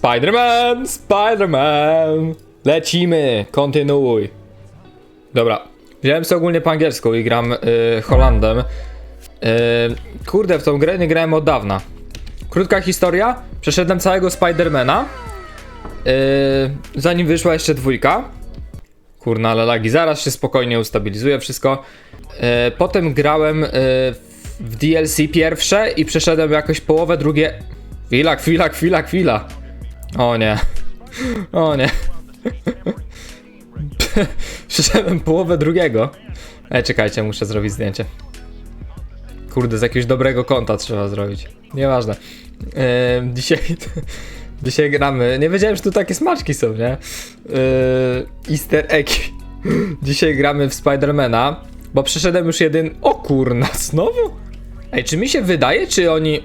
Spider-Man, Spider-Man. Lecimy, kontynuuj. Dobra, wziąłem sobie ogólnie po angielsku i gram y, Holandem. Y, kurde, w tą grę nie grałem od dawna. Krótka historia, przeszedłem całego Spidermana. Y, zanim wyszła jeszcze dwójka. Kurna, ale lagi, zaraz się spokojnie ustabilizuje wszystko. Y, potem grałem y, w DLC pierwsze i przeszedłem jakoś połowę drugie... Chwila, chwila, chwila, chwila. O nie. O nie. Przeszedłem połowę drugiego. Ej, czekajcie, muszę zrobić zdjęcie. Kurde, z jakiegoś dobrego konta trzeba zrobić. Nieważne. Eee, dzisiaj, dzisiaj gramy. Nie wiedziałem, że tu takie smaczki są, nie? Eee, Easter egg. Dzisiaj gramy w Spidermana, bo przeszedłem już jeden. O kurna, znowu? Ej, czy mi się wydaje, czy oni.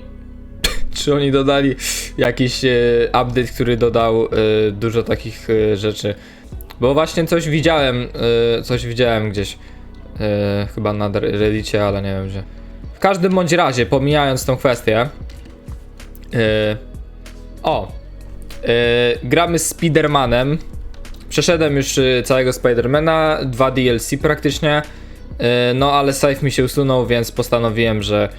Czy oni dodali jakiś e, update, który dodał e, dużo takich e, rzeczy? Bo właśnie coś widziałem, coś widziałem gdzieś. Chyba na Reddicie, ale nie wiem gdzie. W każdym bądź razie, pomijając tą kwestię. o! gramy z Spidermanem. Przeszedłem już całego Spidermana, dwa DLC praktycznie. No ale save mi się usunął, więc postanowiłem, że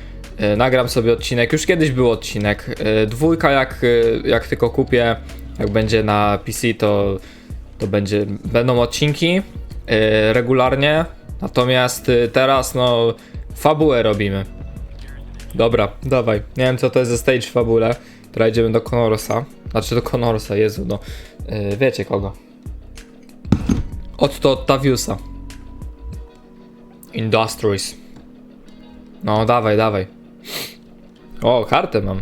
nagram sobie odcinek. Już kiedyś był odcinek. E, Dwójka jak, e, jak tylko kupię, jak będzie na PC, to, to będzie, będą odcinki e, regularnie. Natomiast e, teraz no fabułę robimy. Dobra, dawaj. Nie wiem co to jest za stage fabule. Teraz idziemy do Conorsa. Znaczy do Conorsa, Jezu, no. E, wiecie kogo. Otto Octaviusa. Industries. No, dawaj, dawaj. O, kartę mam.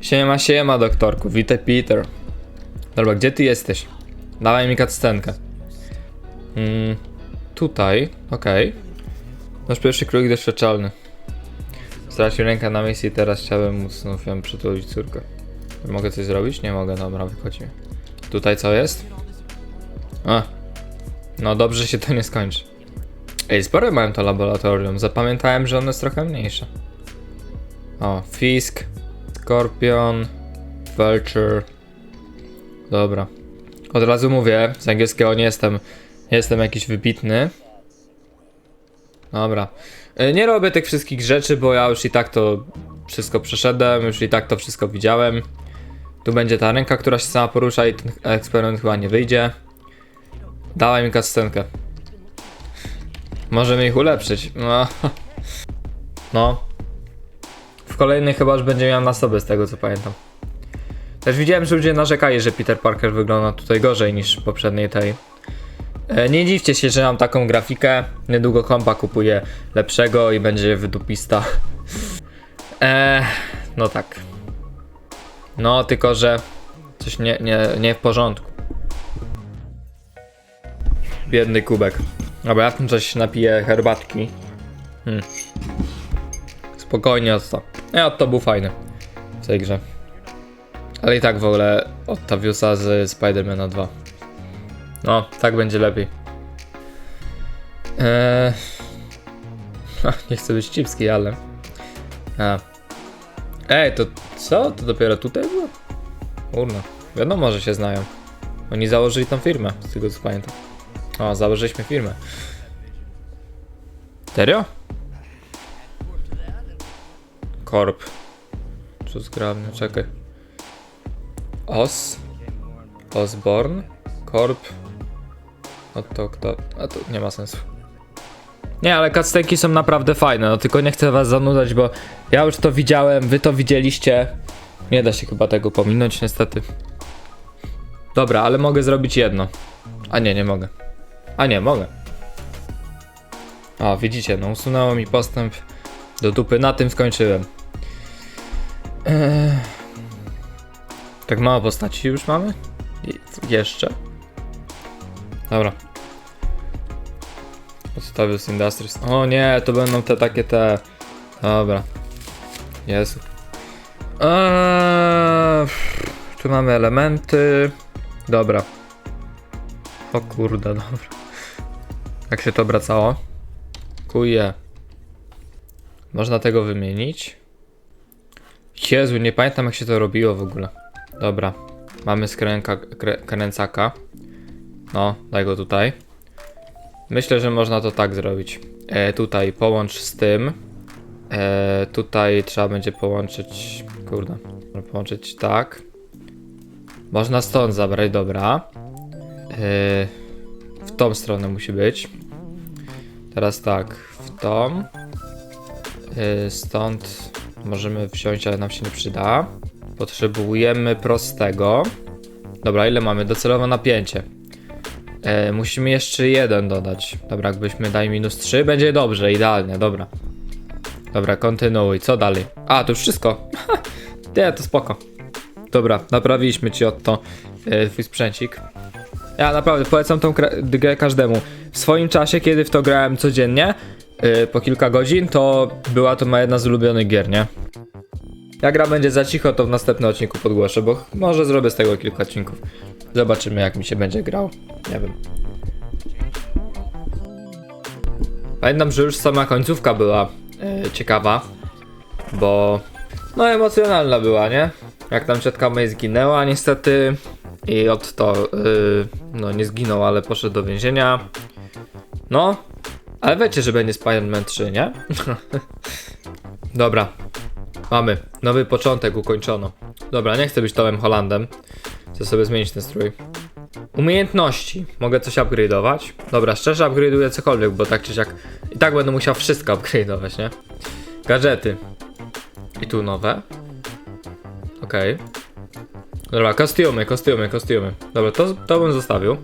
Siema, siema, doktorku. Witaj, Peter. Dobra, gdzie ty jesteś? Dawaj mi cutscenkę. Mm, tutaj, okej. Nasz pierwszy krok doświadczalny. Stracił rękę na misji, teraz chciałem móc znów ją przytulić córkę. Mogę coś zrobić? Nie mogę, dobra, wychodźmy. Tutaj co jest? A, no dobrze się to nie skończy. Ej, spore mają to laboratorium. Zapamiętałem, że ono jest trochę mniejsze. O, Fisk, Scorpion, Vulture. Dobra. Od razu mówię, z angielskiego nie jestem, nie jestem jakiś wybitny. Dobra. E, Nie robię tych wszystkich rzeczy, bo ja już i tak to wszystko przeszedłem, już i tak to wszystko widziałem. Tu będzie ta ręka, która się sama porusza i ten eksperyment chyba nie wyjdzie. Dawaj mi cutscenkę. Możemy ich ulepszyć. No. no. W kolejnej chyba już będzie miał na sobie z tego co pamiętam. Też widziałem, że ludzie narzekali, że Peter Parker wygląda tutaj gorzej niż w poprzedniej tej. E, Nie dziwcie się, że mam taką grafikę. Niedługo kompa kupuję lepszego i będzie wydupista. Eee, no tak. No, tylko że coś nie, nie, nie w porządku. Biedny kubek. Dobra, ja tym coś napiję herbatki. Hmm. Spokojnie Otto. Nie, Otto był fajny w tej grze. Ale i tak w ogóle Octaviusa z Spidermana 2. No, tak będzie lepiej. Eee... Nie chcę być cipski, ale... A. Ej, to co? To dopiero tutaj było? Urna. Wiadomo, że się znają. Oni założyli tą firmę, z tego co pamiętam. O, założyliśmy firmę. Serio? Korp. Co zgrabny, czekaj. Os. Osborn. Korp. No to kto? A to nie ma sensu. Nie, ale cutscenki są naprawdę fajne, no tylko nie chcę was zanudzać, bo ja już to widziałem, wy to widzieliście. Nie da się chyba tego pominąć niestety. Dobra, ale mogę zrobić jedno. A nie, nie mogę. A nie, mogę. O, widzicie, no usunęło mi postęp do dupy, na tym skończyłem. Eee... Tak mało postaci już mamy? Jeszcze? Dobra. Octavius Industries. O nie, to będą te takie te... Dobra. Jezu. Eee, tu mamy elementy. Dobra. O kurde, dobra. Jak się to obracało? Kuje. Można tego wymienić. Jezu, nie pamiętam jak się to robiło w ogóle. Dobra, mamy skręka, krę, kręcaka. No, daj go tutaj. Myślę, że można to tak zrobić. E, tutaj połącz z tym. E, tutaj trzeba będzie połączyć. Kurde. Połączyć tak. Można stąd zabrać, dobra. E, w tą stronę musi być. Teraz tak, w tą. E, stąd możemy wziąć, ale nam się nie przyda. Potrzebujemy prostego. Dobra, ile mamy? Docelowe napięcie. E, musimy jeszcze jeden dodać. Dobra, jakbyśmy dali minus 3, będzie dobrze, idealnie, dobra. Dobra, kontynuuj, co dalej? A, to już wszystko. Nie, to spoko. Dobra, naprawiliśmy ci od to e, twój sprzęcik. Ja naprawdę polecam tą grę każdemu. W swoim czasie, kiedy w to grałem codziennie, e, po kilka godzin, to była to moja jedna z ulubionych gier, nie? Jak gra będzie za cicho, to w następnym odcinku podgłoszę, bo może zrobię z tego kilka odcinków. Zobaczymy, jak mi się będzie grał. Nie wiem. Pamiętam, że już sama końcówka była e, ciekawa, bo no emocjonalna była, nie? Jak tam ciotka May zginęła niestety i od to y, no nie zginął, ale poszedł do więzienia. No, ale wiecie, że będzie Spider-Man 3, nie? Dobra, mamy. Nowy początek ukończono. Dobra, nie chcę być Tomem Hollandem. Chcę sobie zmienić ten strój. Umiejętności. Mogę coś upgrade'ować? Dobra, szczerze upgrade'uję cokolwiek, bo tak czy siak i tak będę musiał wszystko upgrade'ować, nie? Gadżety. I tu nowe. Okej. Dobra, kostiumy, kostiumy, kostiumy. Dobra, to, to bym zostawił.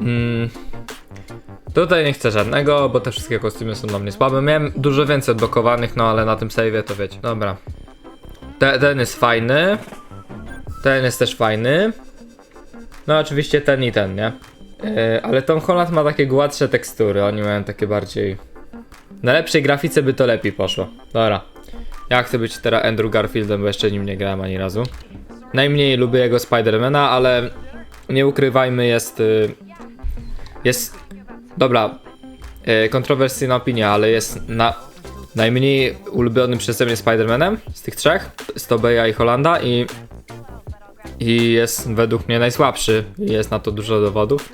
Mm. Tutaj nie chcę żadnego, bo te wszystkie kostiumy są dla mnie słabe. Miałem dużo więcej odblokowanych, no ale na tym save'ie to wiecie. Dobra. Te, ten jest fajny. Ten jest też fajny. No oczywiście ten i ten, nie? Yy, ale Tom Holland ma takie gładsze tekstury, oni mają takie bardziej... Na lepszej grafice by to lepiej poszło. Dobra. Ja chcę być teraz Andrew Garfieldem, bo jeszcze nim nie grałem ani razu. Najmniej lubię jego Spidermana, ale nie ukrywajmy, jest... y, Jest... Dobra. y, Kontrowersyjna opinia, ale jest na... Najmniej ulubionym przeze mnie Spidermanem z tych trzech. Z Tobeya i Hollanda i i jest według mnie najsłabszy jest na to dużo dowodów.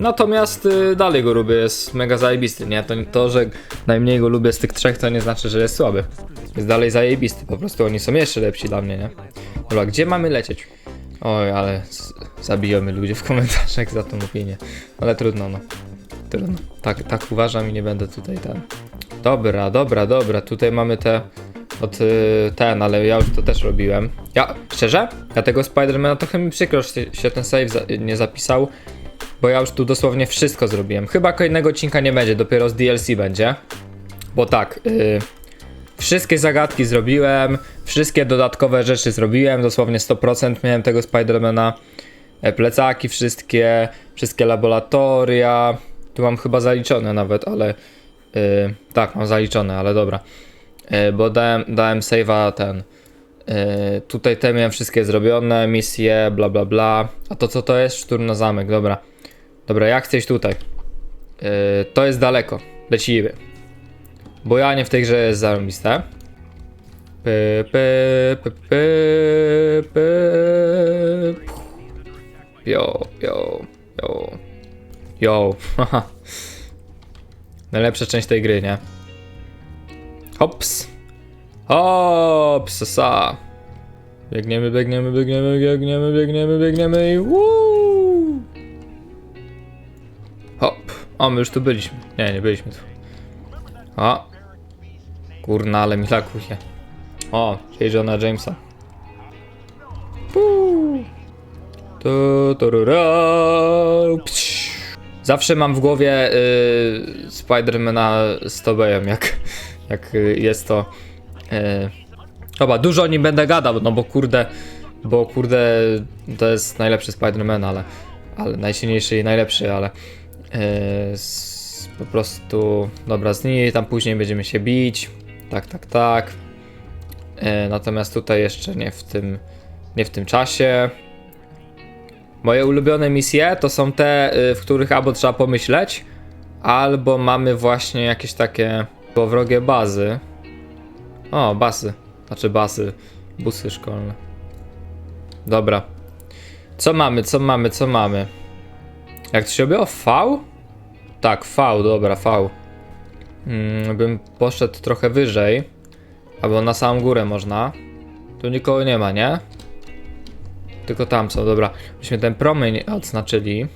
Natomiast y, dalej go lubię, jest mega zajebisty, nie? To, to, że najmniej go lubię z tych trzech, to nie znaczy, że jest słaby. Jest dalej zajebisty, po prostu oni są jeszcze lepsi dla mnie, nie? Dobra, gdzie mamy lecieć? Oj, ale z- zabiją mnie ludzie w komentarzach za tą opinię. Ale trudno, no. Tak, tak uważam i nie będę tutaj ten. Dobra, dobra, dobra, tutaj mamy te od y, ten, ale ja już to też robiłem. Ja, szczerze, ja tego Spidermana trochę mi przykro, że się- się ten save za, nie zapisał, bo ja już tu dosłownie wszystko zrobiłem. Chyba kolejnego odcinka nie będzie, dopiero z DLC będzie. Bo tak, y, wszystkie zagadki zrobiłem, wszystkie dodatkowe rzeczy zrobiłem, dosłownie 100% miałem tego Spidermana. E, Plecaki wszystkie, wszystkie laboratoria. Tu mam chyba zaliczone nawet, ale y, tak, mam zaliczone, ale dobra. E, bo dałem, dałem save'a ten. e, tutaj te miałem wszystkie zrobione, misje, bla bla bla. A to co to jest? Szturm na zamek, dobra. Dobra, jak chcesz tutaj? E, to jest daleko. Lecimy. Bojanie w tej grze jest zarobiste. Py, py, py, py, py. Yo, yo, yo. Yo, haha. Najlepsza część tej gry, nie? Hops. Hops, sa. Biegniemy, biegniemy, biegniemy, biegniemy, biegniemy, biegniemy i wuu. Hop. O, my już tu byliśmy. Nie, nie byliśmy tu. O. Kurna, ale mi lakuje. O, czyli żona Jamesa. Puu. Tu, turura, psz. Zawsze mam w głowie y, Spidermana z Tobeyem, jak, jak jest to. Y, Dobra, dużo o nim będę gadał, no bo kurde, bo kurde, to jest najlepszy Spider-Man, ale, ale najsilniejszy i najlepszy, ale y, po prostu, dobra, z niej tam później będziemy się bić, tak, tak, tak. Y, natomiast tutaj jeszcze nie w tym, nie w tym czasie. Moje ulubione misje to są te, y, w których albo trzeba pomyśleć, albo mamy właśnie jakieś takie powrogie bazy. O, bazy. Znaczy basy, busy szkolne. Dobra. Co mamy, co mamy, co mamy? Jak to się robiło? V? Tak, V, dobra, V. Mm, bym poszedł trochę wyżej. Albo na samą górę można. Tu nikogo nie ma, nie? Tylko tam są, dobra. Myśmy ten promień odznaczyli.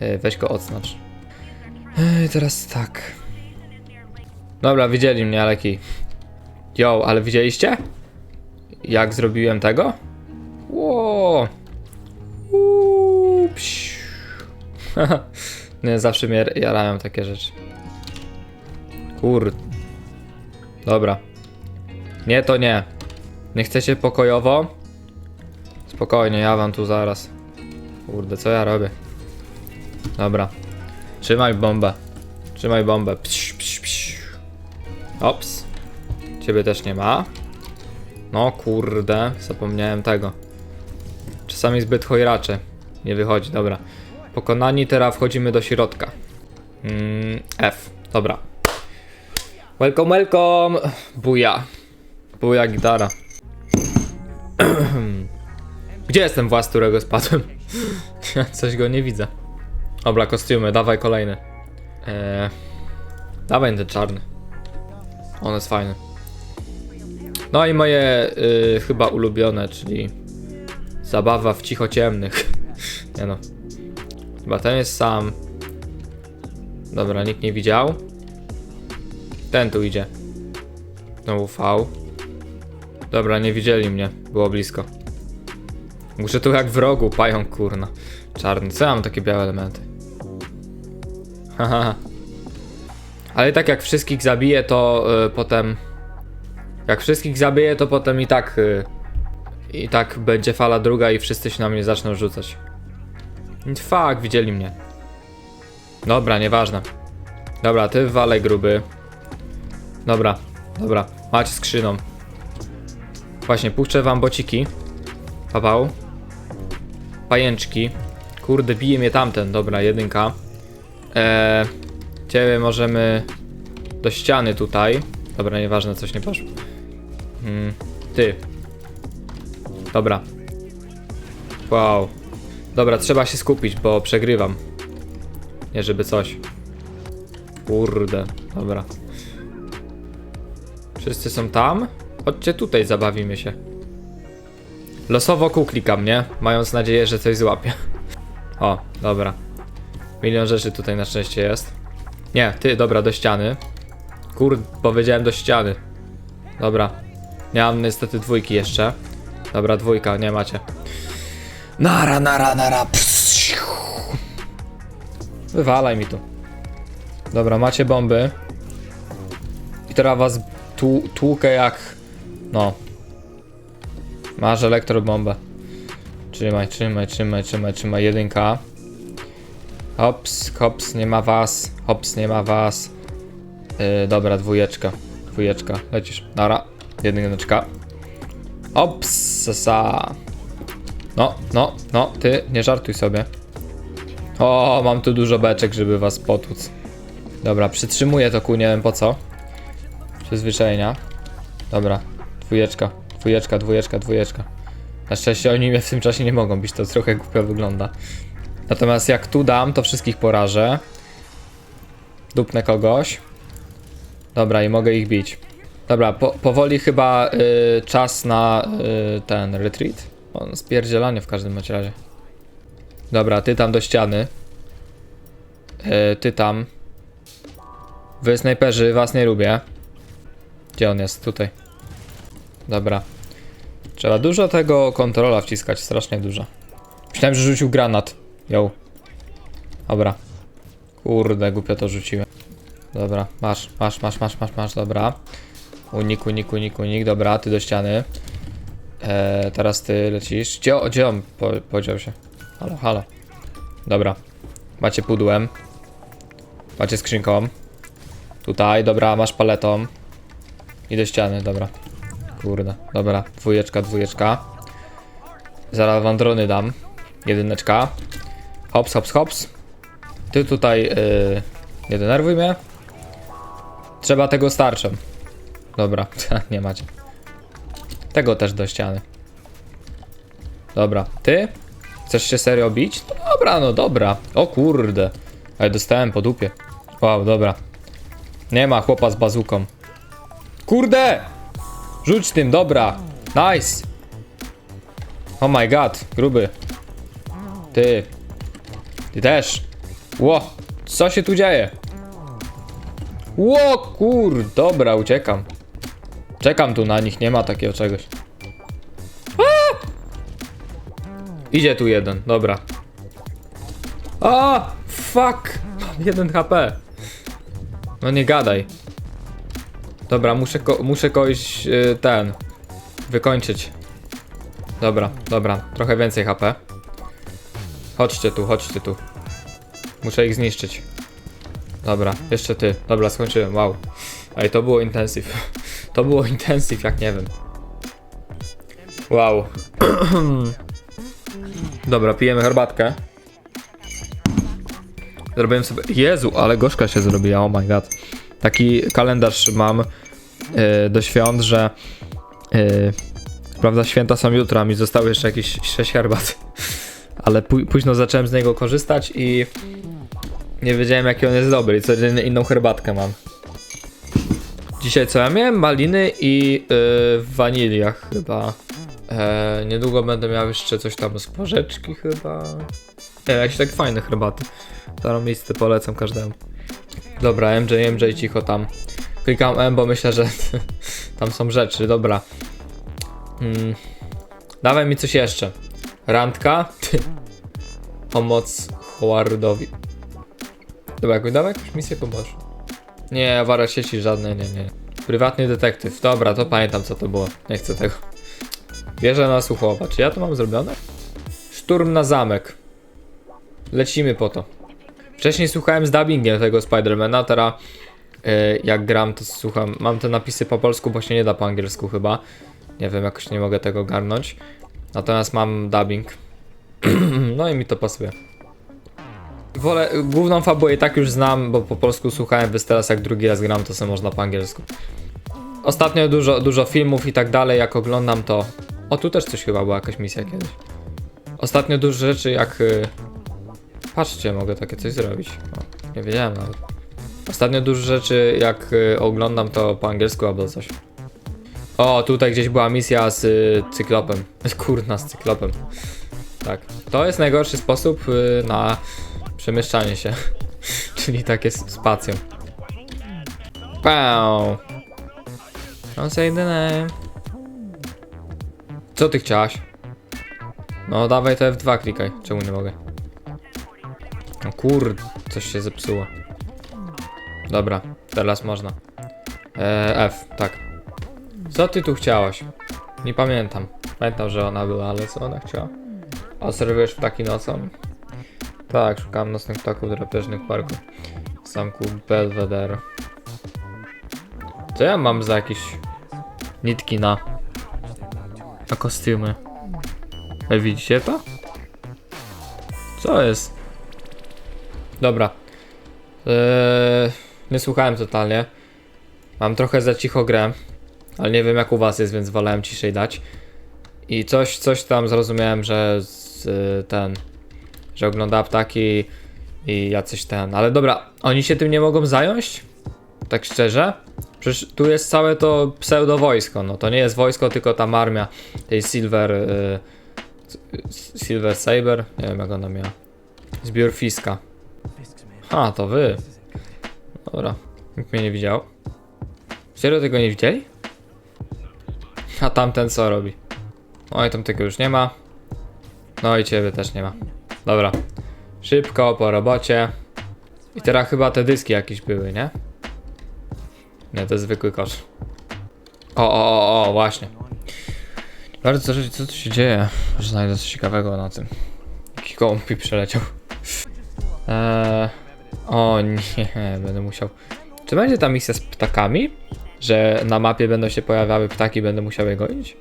E, Weź go odznacz. Ej, teraz tak. Dobra, widzieli mnie, ale kij. Yo, ale widzieliście? Jak zrobiłem tego? Ło. Psiu. Nie, zawsze mnie jarają takie rzeczy. Kur... Dobra. Nie, to nie. Nie chcecie pokojowo? Spokojnie, ja wam tu zaraz. Kurde, co ja robię? Dobra. Trzymaj bombę. Trzymaj bombę. Psz, psz, psz. Ops. Ciebie też nie ma. No kurde, zapomniałem tego. Czasami zbyt chojracze. Nie wychodzi, dobra. Pokonani, teraz wchodzimy do środka. Mm, F, dobra. Welcome, welcome! Buja. Buja gitara. Gdzie jest ten włas, którego spadłem? Coś go nie widzę. Dobra, kostiumy, dawaj kolejny. Eee, dawaj ten czarny. On jest fajny. No i moje y, chyba ulubione, czyli zabawa w cichociemnych. nie no. Chyba ten jest sam. Dobra, nikt nie widział. Ten tu idzie. Znowu V. Dobra, nie widzieli mnie. Było blisko. Muszę tu jak w rogu, pająk kurna. Czarny. Co ja mam takie białe elementy? Haha. Ale tak jak wszystkich zabiję, to y, potem... Jak wszystkich zabiję, to potem i tak... Y, I tak będzie fala druga i wszyscy się na mnie zaczną rzucać. Fuck, widzieli mnie. Dobra, nieważne. Dobra, ty walej gruby. Dobra, dobra. Macie skrzyną. Właśnie, puszczę wam bociki. Paweł. Pajęczki. Kurde, bije mnie tamten. Dobra, jedynka. Eee, ciebie możemy do ściany tutaj. Dobra, nieważne, coś nie poszło. Hmm, ty. Dobra. Wow. Dobra, trzeba się skupić, bo przegrywam. Nie, żeby coś. Kurde, dobra. Wszyscy są tam? Chodźcie tutaj, zabawimy się. Losowo kuklikam, nie? Mając nadzieję, że coś złapię. O, dobra. Milion rzeczy tutaj na szczęście jest. Nie, ty, dobra, do ściany. Kur, powiedziałem do ściany. Dobra. Nie mam niestety dwójki jeszcze. Dobra, dwójka, nie macie. Nara, nara, nara. Wywalaj mi tu. Dobra, macie bomby. I teraz was tłu tłukę jak... No. Masz elektrobombę. Trzymaj, trzymaj, trzymaj, trzymaj, trzymaj. Jedynka. Hops, hops, nie ma was. Hops, nie ma was. Yy, dobra, dwójeczka. Dwójeczka. Lecisz. Nara. Jedyneczka. Ops, sa. No, no, no, ty, nie żartuj sobie. O, mam tu dużo beczek, żeby was potłuc. Dobra, przytrzymuję to ku, nie wiem po co. Przyzwyczajenia. Dobra, dwójeczka, dwójeczka, dwójeczka, dwójeczka. Na szczęście oni mnie w tym czasie nie mogą bić, to trochę głupio wygląda. Natomiast jak tu dam, to wszystkich porażę. Dupnę kogoś. Dobra, i mogę ich bić. Dobra, po, powoli chyba y, czas na y, ten retreat. On spierdzielanie w każdym razie. Dobra, ty tam do ściany. Y, ty tam. Wy snajperzy, was nie lubię. Gdzie on jest? Tutaj. Dobra. Trzeba dużo tego kontrola wciskać, strasznie dużo. Myślałem, że rzucił granat. Ją. Dobra. Kurde, głupio to rzuciłem. Dobra, masz, masz, masz, masz, masz, masz, dobra. Unik, unik, unik, unik, dobra, ty do ściany. Eee, teraz ty lecisz. Gdzie, gdzie on po, podział się? Halo, halo. Dobra. Macie pudłem. Macie skrzynką. Tutaj, dobra, masz paletą. I do ściany, dobra. Kurde, dobra. Dwójeczka, dwójeczka. Zaraz wam drony dam. Jedyneczka. Hops, hops, hops. Ty tutaj yy, nie denerwuj mnie. Trzeba tego starczem. Dobra, nie macie. Tego też do ściany. Dobra, ty? Chcesz się serio bić? Dobra, no dobra. O kurde. Ale dostałem po dupie. Wow, dobra. Nie ma chłopa z bazuką. Kurde! Rzuć tym, dobra. Nice. Oh my god, gruby. Ty. Ty też. Ło, co się tu dzieje? Ło, kur, dobra, uciekam. Czekam tu na nich, nie ma takiego czegoś. A! Idzie tu jeden, dobra. A, fuck. Mam jeden HP. No nie gadaj. Dobra, muszę, ko muszę kogoś y, ten wykończyć. Dobra, dobra, trochę więcej HP. Chodźcie tu, chodźcie tu. Muszę ich zniszczyć. Dobra, jeszcze ty. Dobra, skończyłem, wow. Ej, to było intensyw. To było intensyw, jak nie wiem. Wow. Dobra, pijemy herbatkę. Zrobiłem sobie. Jezu, ale gorzka się zrobiła, oh my god. Taki kalendarz mam e, do świąt, że. e, prawda, święta są jutro, a mi zostały jeszcze jakieś 6 herbat. Ale pó- późno zacząłem z niego korzystać i nie wiedziałem jaki on jest dobry i codziennie inną herbatkę mam. Dzisiaj co ja miałem? Maliny i yy, w waniliach chyba. E, niedługo będę miał jeszcze coś tam z porzeczki chyba. Nie, jakieś tak fajne herbaty. Zarobiste polecam każdemu. Dobra, MJ, MJ cicho tam. Klikam M, bo myślę, że tam są rzeczy, dobra. Mm. Dawaj mi coś jeszcze. Randka. Pomoc Howardowi. Dobra, jakoś dawaj jakąś misję pomoże. Nie, awara sieci żadnej, nie, nie. Prywatny detektyw. Dobra, to pamiętam co to było. Nie chcę tego. Bierze nas uchowa. Czy ja to mam zrobione? Szturm na zamek. Lecimy po to. Wcześniej słuchałem z dubbingiem tego Spidermana, teraz y, jak gram to słucham. Mam te napisy po polsku, bo się nie da po angielsku chyba. Nie wiem, jakoś nie mogę tego garnąć. Natomiast mam dubbing. no i mi to pasuje. Wolę, główną fabułę i tak już znam, bo po polsku słuchałem, więc teraz jak drugi raz gram, to sobie można po angielsku. Ostatnio dużo, dużo filmów i tak dalej, jak oglądam to... O, tu też coś chyba była jakaś misja kiedyś. Ostatnio dużo rzeczy jak... Patrzcie, mogę takie coś zrobić. O, nie wiedziałem nawet. Ostatnio dużo rzeczy jak y, oglądam to po angielsku albo coś. O, tutaj gdzieś była misja z y, cyklopem. Kurna, z cyklopem. Tak. To jest najgorszy sposób y, na przemieszczanie się. Czyli takie z spacją. Pow. Don't say the name. Co ty chciałaś? No dawaj to F2 klikaj. Czemu nie mogę? No kurde, coś się zepsuło. Dobra, teraz można. E, F, tak. Co ty tu chciałaś? Nie pamiętam. Pamiętam, że ona była, ale co ona chciała? A serwujesz ptaki nocą? Tak, szukam nocnych ptaków drapieżnych w parku. W zamku Belvedere. Co ja mam za jakieś nitki na, na kostiumy? Ej, widzicie to? Co jest? Dobra. Eee, nie słuchałem totalnie. Mam trochę za cicho grę, ale nie wiem jak u was jest, więc wolałem ciszej dać. I coś, coś tam zrozumiałem, że z, y, ten, że ogląda ptaki i jacyś ten. Ale dobra, oni się tym nie mogą zająć? Tak szczerze? Przecież tu jest całe to pseudo wojsko. No to nie jest wojsko, tylko tam armia tej Silver. Y, Silver Saber? Nie wiem jak ona miała. Zbiór Fiska. A, to wy. Dobra, nikt mnie nie widział. Serio tego nie widzieli? A tamten co robi? Oj, tam tego już nie ma. No i ciebie też nie ma. Dobra. Szybko, po robocie. I teraz chyba te dyski jakieś były, nie? Nie, to jest zwykły kosz. O, o, o, o, właśnie. Bardzo co, co tu się dzieje? Może znajdę coś ciekawego na tym. Jaki gołąb przeleciał. Eee, o nie, będę musiał. Czy będzie ta misja z ptakami? Że na mapie będą się pojawiały ptaki, będę musiał je gonić?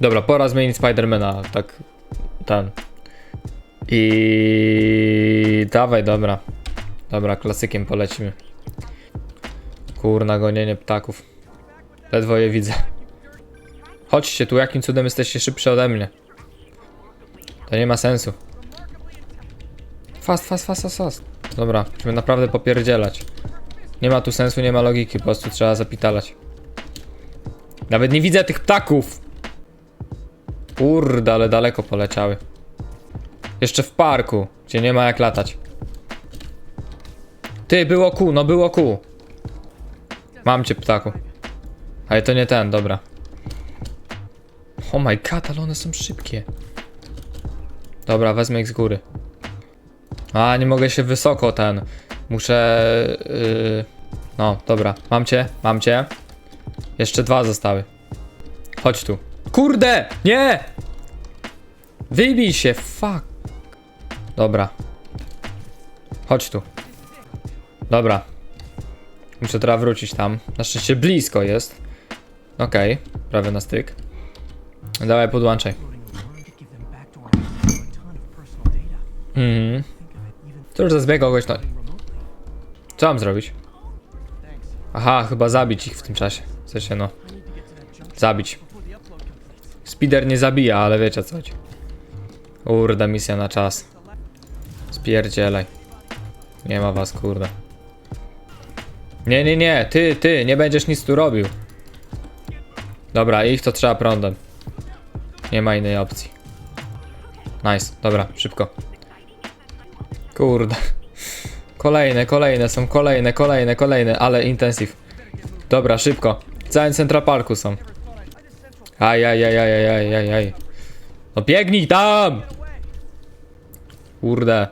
Dobra, pora zmienić Spidermana, tak ten. I dawaj, dobra. Dobra, klasykiem polecimy. Kurna, gonienie ptaków. Ledwo je widzę. Chodźcie tu, jakim cudem jesteście szybszy ode mnie. To nie ma sensu. Fast, fast, fast, fast, fast. Dobra, musimy naprawdę popierdzielać. Nie ma tu sensu, nie ma logiki, po prostu trzeba zapitalać. Nawet nie widzę tych ptaków! Kurde, ale daleko poleciały. Jeszcze w parku, gdzie nie ma jak latać. Ty, było ku, no było ku. Mam cię, ptaku. Ale to nie ten, dobra. Oh my god, ale one są szybkie. Dobra, wezmę ich z góry. A, nie mogę się wysoko ten. Muszę. Yy... No, dobra. Mam cię, mam cię. Jeszcze dwa zostały. Chodź tu. Kurde! Nie! Wybij się, fuck. Dobra. Chodź tu. Dobra. Muszę teraz wrócić tam. Na szczęście blisko jest. Okej, prawie na styk. Dawaj, podłączaj. Mhm. To już zazbiega kogoś, no. Co mam zrobić? Aha, chyba zabić ich w tym czasie. W sensie, no. Zabić. Speeder nie zabija, ale wiecie co chodzi. Kurde, misja na czas. Spierdzielaj. Nie ma was, kurde. Nie, nie, nie, ty, ty, nie będziesz nic tu robił. Dobra, ich to trzeba prądem. Nie ma innej opcji. Nice, dobra, szybko. Kurde. Kolejne, kolejne, są kolejne, kolejne, kolejne, ale intensyw. Dobra, szybko. W całym Central Parku są. Aj, aj, aj, aj, aj, aj, aj. No biegnij tam! Kurde.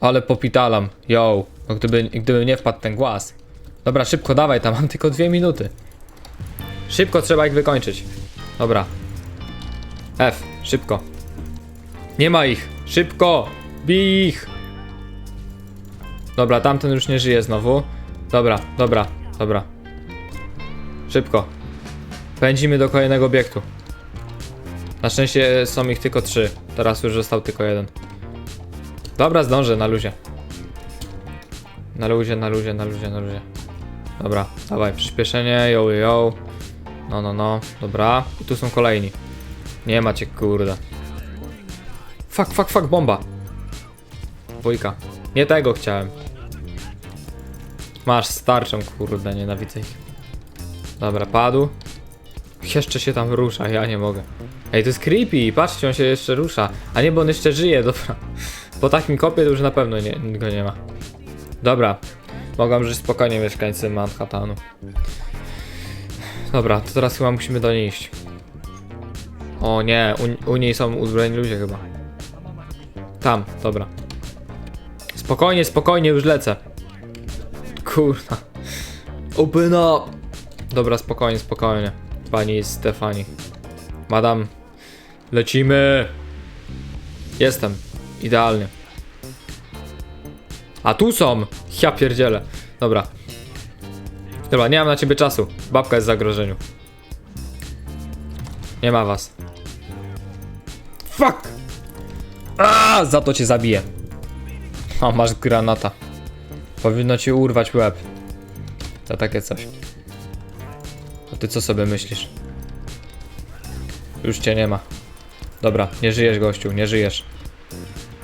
Ale popitalam. Yo. No gdyby, gdyby nie wpadł ten głaz. Dobra, szybko, dawaj tam, mam tylko dwie minuty. Szybko trzeba ich wykończyć. Dobra. F, szybko. Nie ma ich. Szybko! Bij ich! Dobra, tamten już nie żyje znowu. Dobra, dobra, dobra. Szybko. Pędzimy do kolejnego obiektu. Na szczęście są ich tylko trzy. Teraz już został tylko jeden. Dobra, zdążę na luzie. Na luzie, na luzie, na luzie, na luzie. Dobra, dawaj, przyspieszenie, yo, yo. No, no, no, dobra. I tu są kolejni. Nie macie, kurde. Fuck, fuck, fuck, bomba. Dwójka. Nie tego chciałem. Masz starczą, kurde, nienawidzę ich. Dobra, padł. Jeszcze się tam rusza, ja nie mogę. Ej, to jest creepy, patrzcie, on się jeszcze rusza. A nie, bo on jeszcze żyje, dobra. Po takim kopie to już na pewno nie, go nie ma. Dobra, mogą żyć spokojnie mieszkańcy Manhattanu. Dobra, to teraz chyba musimy do niej iść. O nie, u, u niej są uzbrojeni ludzie chyba. Tam, dobra. Spokojnie, spokojnie, już lecę. Kurna. Open up! Dobra, spokojnie, spokojnie. Pani Stefani. Madam, lecimy! Jestem. Idealnie. A tu są! Ja pierdzielę. Dobra. Dobra, nie mam na ciebie czasu. Babka jest w zagrożeniu. Nie ma was. Fuck! A, za to cię zabiję. O, masz granata. Powinno ci urwać łeb. To takie coś. A ty co sobie myślisz? Już cię nie ma. Dobra, nie żyjesz gościu, nie żyjesz.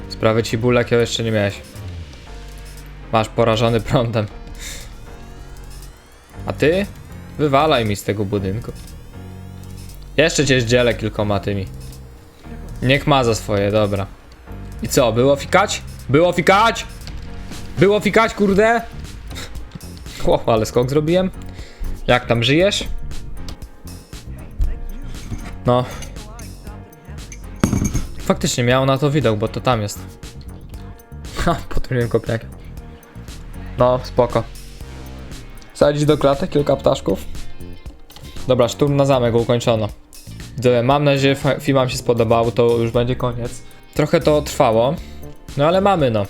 Sprawy ci ból, jakiego jeszcze nie miałeś. Masz porażony prądem. A ty? Wywalaj mi z tego budynku. Jeszcze cię zdzielę kilkoma tymi. Niech ma za swoje, dobra. I co, było fikać? Było fikać? Było fikać, kurde? O, ale skok zrobiłem. Jak tam żyjesz? No. Faktycznie miał na to widok, bo to tam jest. Ha, potrójnym kopiakiem. No, spoko. Sadzić do klatek kilka ptaszków. Dobra, szturm na zamek ukończono. Mam nadzieję, film się spodobał, to już będzie koniec. Trochę to trwało, no ale mamy no.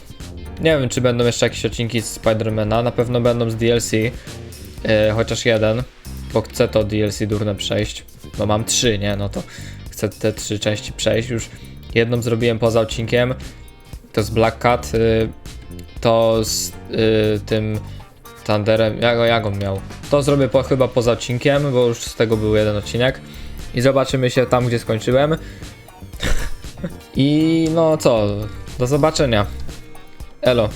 Nie wiem, czy będą jeszcze jakieś odcinki z Spidermana, na pewno będą z DLC, e, chociaż jeden, bo chcę to DLC durne przejść, bo mam trzy, nie, no to chcę te trzy części przejść, już jedną zrobiłem poza odcinkiem, to z Black Cat, y, to z y, tym Thunderem, jak, jak on miał? To zrobię po, chyba poza odcinkiem, bo już z tego był jeden odcinek. I zobaczymy się tam, gdzie skończyłem. I no co, do zobaczenia. Elo.